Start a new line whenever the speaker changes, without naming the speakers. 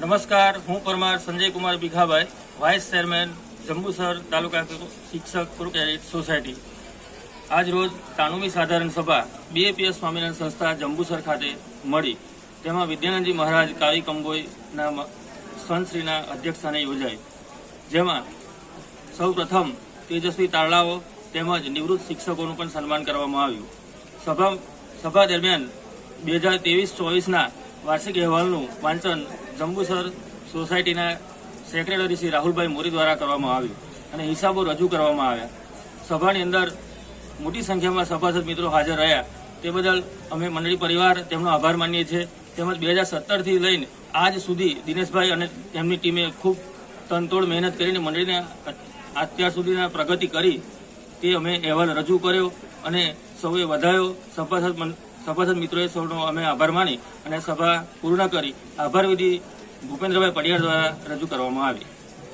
નમસ્કાર, હું Parmar Sanjay Kumar Bhikhabhai vice chairman Jambusar taluka શિક્ષક ગુરુ ક્રેડિટ સોસાયટી આજ રોજ કાનૂની સાધારણ સભા બીએપીએસ સ્વામિનારાયણ સંસ્થા જંબુસર ખાતે મળી. તેમાં વિદ્યાનંદજી મહારાજ કાવી કંબોઈના સંતશ્રીના અધ્યક્ષસ્થાને યોજાઈ. જેમાં સૌ પ્રથમ તેજસ્વી તારલાઓ તેમજ નિવૃત્ત શિક્ષકોનું પણ સન્માન કરવામાં આવ્યું. સભા સભા દરમિયાન બે હજાર ત્રેવીસ ચોવીસના વાર્ષિક અહેવાલનું વાંચન જંબુસર સોસાયટીના સેક્રેટરી શ્રી રાહુલભાઈ મોરી દ્વારા કરવામાં આવ્યું અને હિસાબો રજૂ કરવામાં આવ્યા. સભાની અંદર મોટી સંખ્યામાં સભાસદ મિત્રો હાજર રહ્યા. તે બદલ અમે મંડળી પરિવાર તેમનો આભાર માનીએ છીએ. તેમજ બે હજાર સત્તરથી લઈને આજ સુધી દિનેશભાઈ અને તેમની ટીમે ખૂબ તનતોડ મહેનત કરીને મંડળીને અત્યાર સુધીના પ્રગતિ કરી તે અમે અહેવાલ રજૂ કર્યો અને સૌએ વધાયો. સભાસદ સભાસદ મિત્રોએ સૌનો અમે આભાર માની અને સભા પૂર્ણ કરી. આભાર વિધિ ભૂપેન્દ્રભાઈ પડિયાર દ્વારા રજૂ કરવામાં આવી.